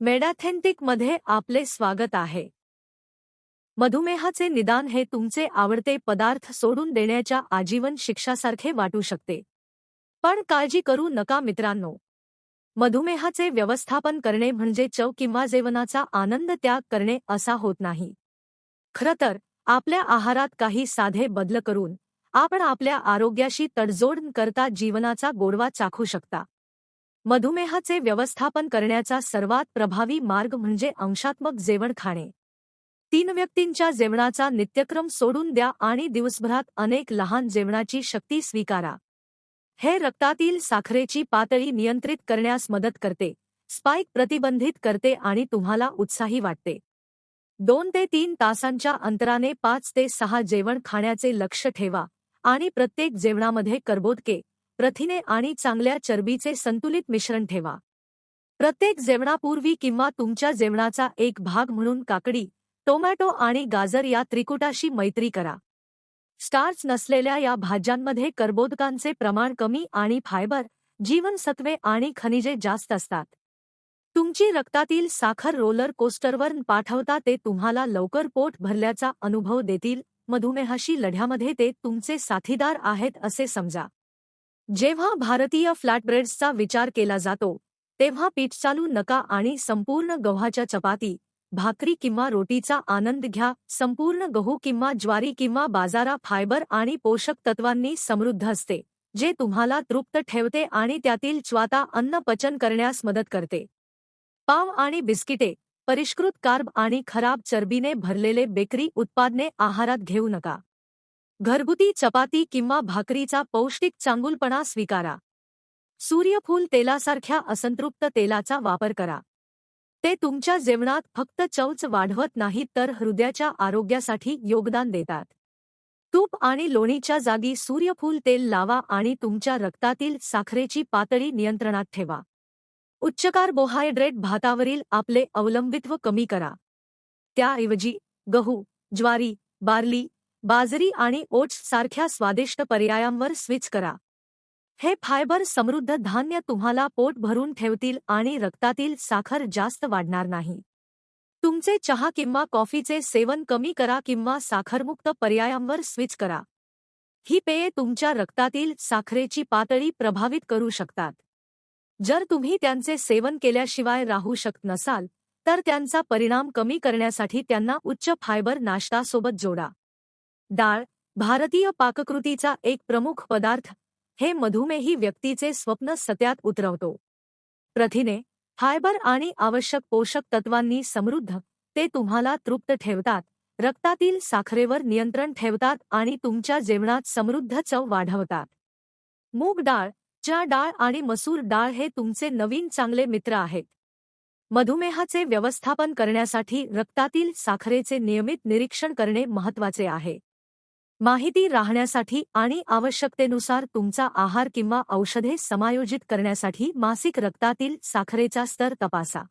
मेडॅथेंटिकमध्ये आपले स्वागत आहे. मधुमेहाचे निदान हे तुमचे आवडते पदार्थ सोडून देण्याच्या आजीवन शिक्षासारखे वाटू शकते. पण काळजी करू नका मित्रांनो. मधुमेहाचे व्यवस्थापन करणे म्हणजे चव किंवा जेवणाचा आनंद त्याग करणे असा होत नाही. खरं तर आपल्या आहारात काही साधे बदल करून आपण आपल्या आरोग्याशी तडजोड करता जीवनाचा गोडवा चाखू शकता. मधुमेहाचे व्यवस्थापन करण्याचा सर्वात प्रभावी मार्ग म्हणजे अंशात्मक जेवण खाणे. तीन व्यक्तींच्या जेवणाचा नित्यक्रम सोडून द्या आणि दिवसभरात अनेक लहान जेवणाची शक्ती स्वीकारा. हे रक्तातील साखरेची पातळी नियंत्रित करण्यास मदत करते स्पाइक प्रतिबंधित करते आणि तुम्हाला उत्साही वाटते. दोन ते तीन तासांच्या अंतराने पाच ते सहा जेवण खाण्याचे लक्ष ठेवा आणि प्रत्येक जेवणामध्ये कर्बोदके प्रथिने आणि चांगल्या चरबीचे संतुलित मिश्रण ठेवा. प्रत्येक जेवणापूर्वी किंवा तुमच्या जेवणाचा एक भाग म्हणून काकडी टोमॅटो आणि गाजर या त्रिकुटाशी मैत्री करा. स्टार्च नसलेल्या या भाज्यांमध्ये कर्बोदकांचे प्रमाण कमी आणि फायबर जीवनसत्वे आणि खनिजे जास्त असतात. तुमची रक्तातील साखर रोलर कोस्टरवर पाठवता ते तुम्हाला लवकर पोट भरल्याचा अनुभव देतील. मधुमेहाशी लढ्यामध्ये ते तुमचे साथीदार आहेत असे समजा. जेव्हा भारतीय फ्लॅटब्रेड्सचा विचार केला जातो तेव्हा पीठ चालू नका आणि संपूर्ण गव्हाच्या चपाती भाकरी किंवा रोटीचा आनंद घ्या. संपूर्ण गहू किंवा ज्वारी किंवा बाजारा फायबर आणि पोषक तत्वांनी समृद्ध असते जे तुम्हाला तृप्त ठेवते आणि त्यातील च्वाता अन्न पचन करण्यास मदत करते. पाव आणि बिस्किटे परिष्कृत कार्ब आणि खराब चरबीने भरलेले बेकरी उत्पादने आहारात घेऊ नका. घरगुती चपाती किंवा भाकरीचा पौष्टिक चांगुलपणा स्वीकारा. सूर्यफूल तेलासारख्या असंतृप्त तेलाचा वापर करा. ते तुमच्या जेवणात फक्त चवच वाढवत नाहीत तर हृदयाच्या आरोग्यासाठी योगदान देतात. तूप आणि लोणीच्या जागी सूर्यफूल तेल लावा आणि तुमच्या रक्तातील साखरेची पातळी नियंत्रणात ठेवा. उच्च कार्बोहायड्रेट भातावरील आपले अवलंबित्व कमी करा. त्याऐवजी गहू ज्वारी बार्ली बाजरी आणि ओट्स सारख्या स्वादिष्ट पर्यायांवर स्विच करा. हे फायबर समृद्ध धान्य तुम्हाला पोट भरून ठेवतील आणि रक्तातील साखर जास्त वाढणार नाही. तुमचे चहा किंवा कॉफीचे सेवन कमी करा किंवा साखरमुक्त पर्यायांवर स्विच करा. ही पेये तुमच्या रक्तातील साखरेची पातळी प्रभावित करू शकतात. जर तुम्ही त्यांचे सेवन केल्याशिवाय राहू शकत नसाल तर त्यांचा परिणाम कमी करण्यासाठी त्यांना उच्च फायबर नाश्तासोबत जोडा. डाळ भारतीय पाककृतीचा एक प्रमुख पदार्थ हे मधुमेही व्यक्तीचे स्वप्न सत्यात उतरवतो. प्रथिने फायबर आणि आवश्यक पोषक तत्वांनी समृद्ध ते तुम्हाला तृप्त ठेवतात रक्तातील साखरेवर नियंत्रण ठेवतात आणि तुमच्या जेवणात समृद्ध चव वाढवतात. मूग डाळ च्या डाळ आणि मसूर डाळ हे तुमचे नवीन चांगले मित्र आहेत. मधुमेहाचे व्यवस्थापन करण्यासाठी रक्तातील साखरेचे नियमित निरीक्षण करणे महत्त्वाचे आहे. माहिती राहण्यासाठी आणि आवश्यकतेनुसार तुमचा आहार किंवा औषधे समायोजित करण्यासाठी मासिक रक्तातील साखरेचा स्तर तपासा.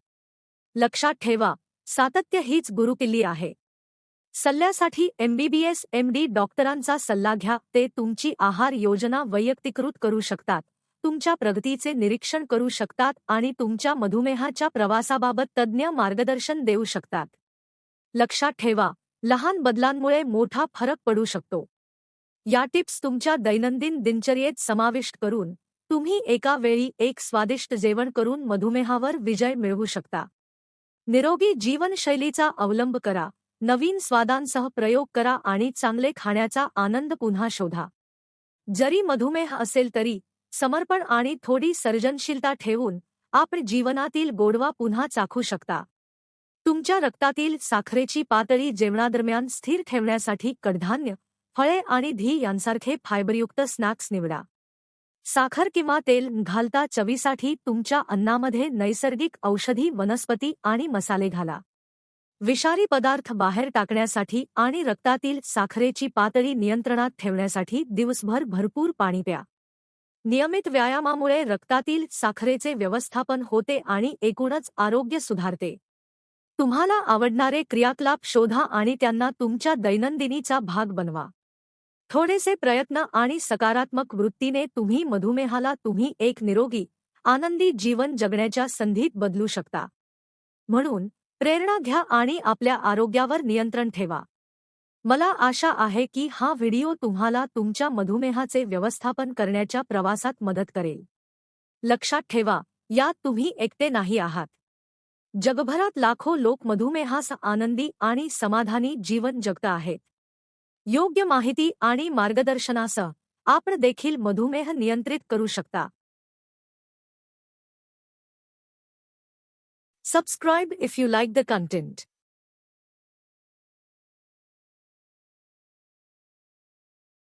लक्षात ठेवा सातत्य हीच गुरुकिल्ली आहे. सल्ल्यासाठी एमबीबीएस एमडी डॉक्टरांचा सल्ला घ्या ते तुमची आहार योजना वैयक्तिकृत करू शकतात तुमच्या प्रगतीचे निरीक्षण करू शकतात आणि तुमच्या मधुमेहाच्या प्रवासाबाबत तज्ज्ञ मार्गदर्शन देऊ शकतात. लक्षात ठेवा लहान बदलांमुळे मोठा फरक पडू शकतो. या टिप्स तुमच्या दैनंदिन दिनचर्येत समाविष्ट करून तुम्ही एका वेळी एक स्वादिष्ट जेवण करून मधुमेहावर विजय मिळवू शकता. निरोगी जीवनशैलीचा अवलंब करा नवीन स्वादांसह प्रयोग करा आणि चांगले खाण्याचा आनंद पुन्हा शोधा. जरी मधुमेह असेल तरी समर्पण आणि थोडी सर्जनशीलता ठेवून आपण जीवनातील गोडवा पुन्हा चाखू शकता. तुमच्या रक्तातील साखरेची पातळी जेवणादरम्यान स्थिर ठेवण्यासाठी कडधान्य फळे आणि धी यांसारखे फायबरयुक्त स्नॅक्स निवडा. साखर किंवा तेल घालता चवीसाठी तुमच्या अन्नामध्ये नैसर्गिक औषधी वनस्पती आणि मसाले घाला. विषारी पदार्थ बाहेर टाकण्यासाठी आणि रक्तातील साखरेची पातळी नियंत्रणात ठेवण्यासाठी दिवसभर भरपूर पाणी प्या. नियमित व्यायामामुळे रक्तातील साखरेचे व्यवस्थापन होते आणि एकूणच आरोग्य सुधारते. तुम्हाला आवडणारे क्रियाकलाप शोधा आणि त्यांना तुमच्या दैनंदिनीचा भाग बनवा. थोडेसे प्रयत्न आणि सकारात्मक वृत्तीने तुम्ही मधुमेहाला तुम्ही एक निरोगी आनंदी जीवन जगण्याच्या संधीत बदलू शकता. म्हणून प्रेरणा घ्या आणि आपल्या आरोग्यावर नियंत्रण ठेवा. मला आशा आहे की हा व्हिडिओ तुम्हाला तुमच्या मधुमेहाचे व्यवस्थापन करण्याच्या प्रवासात मदत करेल. लक्षात ठेवा यात तुम्ही एकटे नाही आहात. जगभरात लाखो लोक मधुमेहास आनंदी आणि समाधानी जीवन जगत आहेत. योग्य माहिती आणि मार्गदर्शनासह आपण देखील मधुमेह नियंत्रित करू शकता. Subscribe if you like the content